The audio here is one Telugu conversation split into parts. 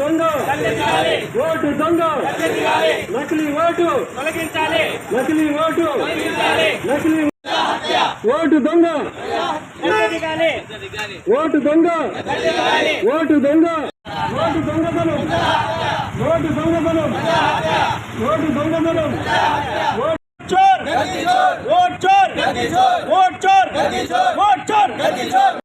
దొంగ ఓటు దొంగ నకిలీ ఓటు తొలగించాలి నకిలీ ఓటు తొలగించాలి నకిలీ ఓటు దొంగ ఎక్కడిగాలి ఓటు దొంగ ఎక్కడిగాలి ఓటు దొంగ ఓటు దొంగతనం ఓటు దొంగతనం ఓటు దొంగతనం ఓటు చోర్ ఓట్ చోర్ ఓట్ చోర్ ఓట్ చోర్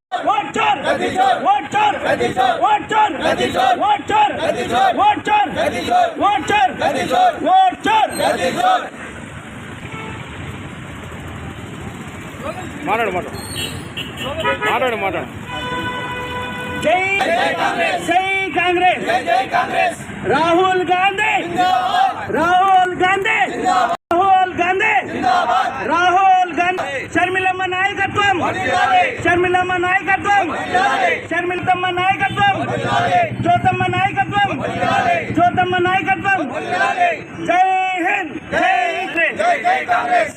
మాట్లాడు మాట్లాడు మాట్లాడు మాట్లాడు జై జై కాంగ్రెస్ రాహుల్ గాంధీ రాహుల్ గాంధీ రాహుల్ గాంధీ రాహుల్ గాంధీ షర్మిలమ్మ నాయకత్వం షర్మిలమ్మ నాయకత్వం. షర్మిలమ్మ నాయకత్వం. జ్యోతమ్మ నాయకత్వం. జ్యోతమ్మ నాయకత్వం. జై హింద్. జై కాంగ్రెస్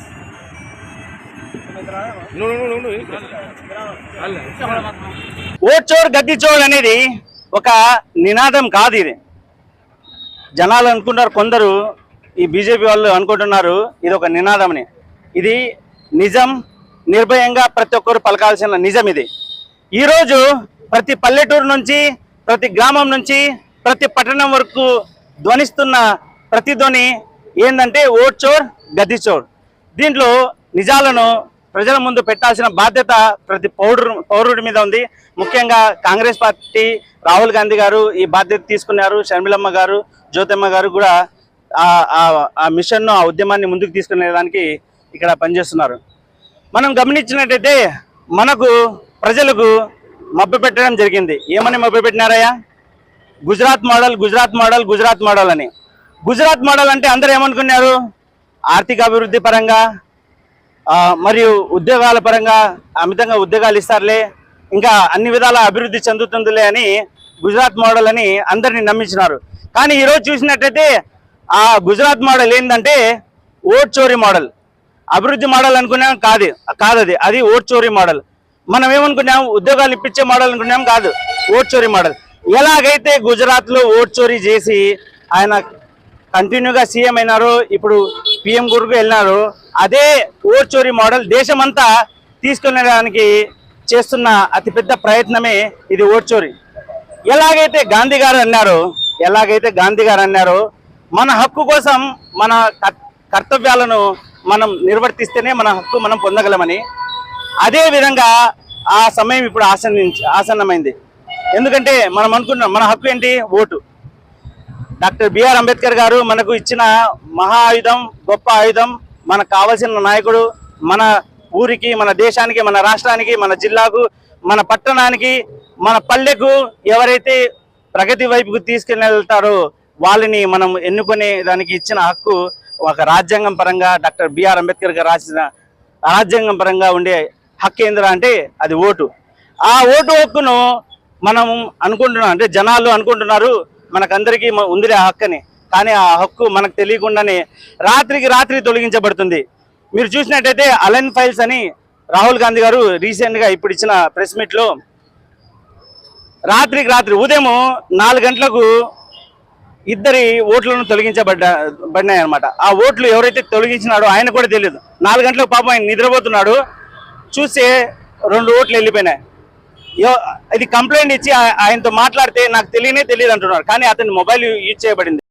నువ్వు నువ్వు నువ్వు ఓట్ చోర్ గడ్డి చోర్ అనేది ఒక నినాదం కాదు ఇది. జనాలు అనుకుంటారు కొందరు ఈ బీజేపీ వాళ్ళు అనుకుంటున్నారు ఇది ఒక నినాదమని ఇది నిజం నిర్భయంగా ప్రతి ఒక్కరు పలకాల్సిన నిజం ఇది. ఈరోజు ప్రతి పల్లెటూరు నుంచి ప్రతి గ్రామం నుంచి ప్రతి పట్టణం వరకు ధ్వనిస్తున్న ప్రతి ధ్వని ఏంటంటే ఓట్ చోర్ గది చోర్. దీంట్లో నిజాలను ప్రజల ముందు పెట్టాల్సిన బాధ్యత ప్రతి పౌరుడు పౌరుడి మీద ఉంది. ముఖ్యంగా కాంగ్రెస్ పార్టీ రాహుల్ గాంధీ గారు ఈ బాధ్యత తీసుకున్నారు. షర్మిలమ్మ గారు జ్యోతమ్మ గారు కూడా ఆ- ఆ- ఆ మిషన్ను ఆ ఉద్యమాన్ని ముందుకు తీసుకునే దానికి ఇక్కడ పనిచేస్తున్నారు. మనం గమనించినట్టయితే మనకు ప్రజలకు మభ్య పెట్టడం జరిగింది. ఏమని మభ్య పెట్టినారయ్యా? Gujarat model Gujarat model Gujarat model అని. గుజరాత్ మోడల్ అంటే అందరూ ఏమనుకున్నారు? ఆర్థిక అభివృద్ధి పరంగా మరియు ఉద్యోగాల పరంగా అమితంగా ఉద్యోగాలు ఇస్తారులే ఇంకా అన్ని విధాల అభివృద్ధి చెందుతుందిలే అని గుజరాత్ మోడల్ అని అందరినీ నమ్మించినారు. కానీ ఈరోజు చూసినట్టయితే ఆ గుజరాత్ మోడల్ ఏంటంటే ఓట్ చోరీ మోడల్. అభివృద్ధి మోడల్ అనుకున్నాం కాదు కాదు అది అది ఓట్ చోరీ మోడల్. మనం ఏమనుకున్నాం? ఉద్యోగాలు ఇప్పించే మోడల్ అనుకున్నాం కాదు ఓట్ చోరీ మోడల్. ఎలాగైతే గుజరాత్లో ఓట్ చోరీ చేసి ఆయన కంటిన్యూగా సీఎం అయినారు ఇప్పుడు పిఎం గురుకు వెళ్ళినారు అదే ఓట్ చోరీ మోడల్ దేశమంతా తీసుకునేదానికి చేస్తున్న అతిపెద్ద ప్రయత్నమే ఇది ఓట్ చోరీ. ఎలాగైతే గాంధీ గారు అన్నారు ఎలాగైతే గాంధీ గారు అన్నారో మన హక్కు కోసం మన కర్తవ్యాలను మనం నిర్వర్తిస్తేనే మన హక్కు మనం పొందగలమని. అదే విధంగా ఆ సమయం ఇప్పుడు ఆసన్నించి ఆసన్నమైంది. ఎందుకంటే మనం అనుకున్నాం మన హక్కు ఏంటి? ఓటు. డాక్టర్ బిఆర్ అంబేద్కర్ గారు మనకు ఇచ్చిన మహా ఆయుధం గొప్ప ఆయుధం మనకు కావలసిన నాయకుడు మన ఊరికి మన దేశానికి మన రాష్ట్రానికి మన జిల్లాకు మన పట్టణానికి మన పల్లెకు ఎవరైతే ప్రగతి వైపుకు తీసుకెళ్ళి వెళ్తారో వాళ్ళని మనం ఎన్నుకునే దానికి ఇచ్చిన హక్కు ఒక రాజ్యాంగం పరంగా డాక్టర్ బిఆర్ అంబేద్కర్ గారు రాసిన రాజ్యాంగం పరంగా ఉండే హక్కు ఏందిరా అంటే అది ఓటు. ఆ ఓటు హక్కును మనం అనుకుంటున్నాం అంటే జనాలు అనుకుంటున్నారు మనకందరికీ ఉంది ఆ హక్కుని. కానీ ఆ హక్కు మనకు తెలియకుండానే రాత్రికి రాత్రి తొలగించబడుతుంది. మీరు చూసినట్టయితే అలెన్ ఫైల్స్ అని రాహుల్ గాంధీ గారు రీసెంట్గా ఇప్పుడు ఇచ్చిన ప్రెస్ మీట్లో రాత్రికి రాత్రి ఉదయం నాలుగు గంటలకు ఇద్దరి ఓట్లను తొలగించబడ్డ పడినాయి అనమాట ఆ ఓట్లు ఎవరైతే తొలగించినాడో ఆయన కూడా తెలియదు నాలుగు గంటలకు పాపం ఆయన నిద్రపోతున్నాడు. చూస్తే రెండు ఓట్లు వెళ్ళిపోయినాయి. ఇది కంప్లైంట్ ఇచ్చి ఆయనతో మాట్లాడితే నాకు తెలియనే తెలియదు అంటున్నారు. కానీ అతని మొబైల్ యూజ్ చేయబడింది.